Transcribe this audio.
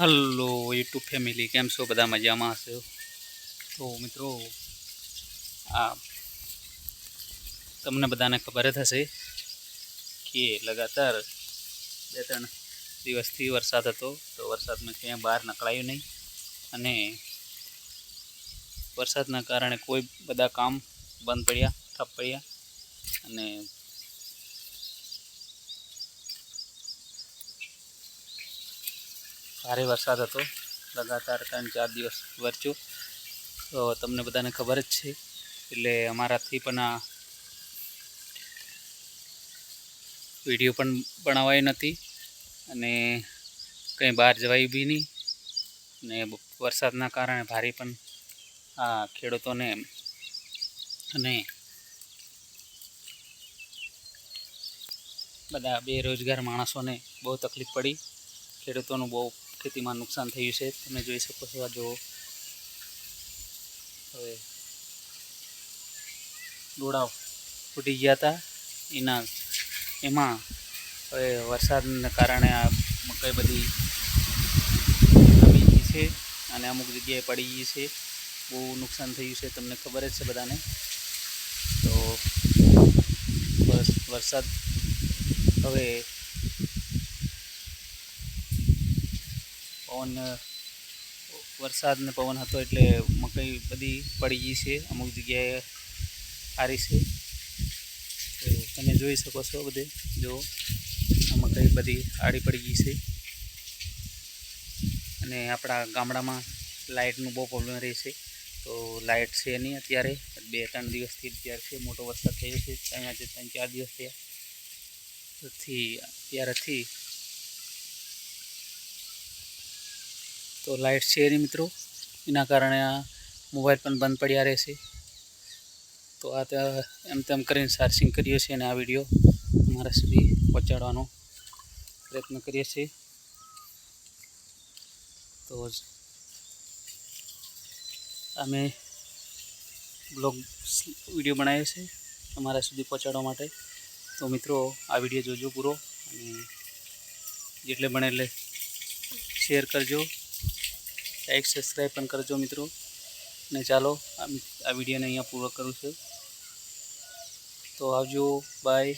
Hello YouTube family કેમ છો? બધા મજામાં હશો? તો મિત્રો, આ તમને બધાને ખબર જ હશે કે લગાતાર બે ત્રણ દિવસથી વરસાદ હતો, તો વરસાદમાં ક્યાંય બહાર નકળાયું નહીં. અને વરસાદના કારણે કોઈ બધા કામ બંધ પડ્યા, ઠપ પડ્યા. અને ભારે વરસાદ હતો. લગાતાર ત્રણ ચાર દિવસ વરચ્યો તો તમને બધાને ખબર જ છે. એટલે અમારાથી પણ આ વીડિયો પણ બનાવાયો નથી. અને કંઈ બહાર જવાય બી નહીં. ને વરસાદના કારણે ભારે પણ આ ખેડૂતોને અને બધા બેરોજગાર માણસોને બહુ તકલીફ પડી. ખેડૂતોનું બહુ ખેતીમાં નુકસાન થયું છે. તમે જોઈ શકો છો આ જો હવે ડોળાઓ ફૂટી ગયા હતા. એના, એમાં હવે વરસાદના કારણે આ મકાઈ બધી નમી ગઈ છે અને અમુક જગ્યાએ પડી ગઈ છે. બહુ નુકસાન થયું છે, તમને ખબર જ છે બધાને. તો બસ વરસાદ, હવે પવન વરસાદ ને પવન હતો એટલે મકાઈ બધી પડી ગઈ છે. અમુક જગ્યાએ સારી છે. તમે જોઈ શકો છો બધે. જો, આ મકાઈ બધી આડી પડી ગઈ છે. અને આપણા ગામડામાં લાઇટનું બહુ પ્રોબ્લેમ રહે છે. તો લાઇટ છે નહીં અત્યારે. બે ત્રણ દિવસથી અત્યારે છે, મોટો વરસાદ થયો છે. ત્યાં આજે ત્રણ ચાર દિવસ થયા. થી ત્યારથી તો લાઇટ છે નહીં મિત્રો. એના કારણે આ મોબાઈલ પણ બંધ પડ્યા રહેશે. તો આ એમ તેમ કરીને ચાર્જિંગ કરીએ છીએ અને આ વીડિયો તમારા સુધી પહોંચાડવાનો પ્રયત્ન કરીએ છીએ. તો અમે બ્લોગ વીડિયો બનાવ્યો છે તમારા સુધી પહોંચાડવા માટે. તો મિત્રો, આ વીડિયો જોજો પૂરો અને જેટલે બને એટલે શેર કરજો. લાઈક સબસ્ક્રાઈબ પણ કરજો મિત્રો. ને ચાલો, આ વિડીયોને અહીંયા પૂરો કરું છું. તો આવજો બાય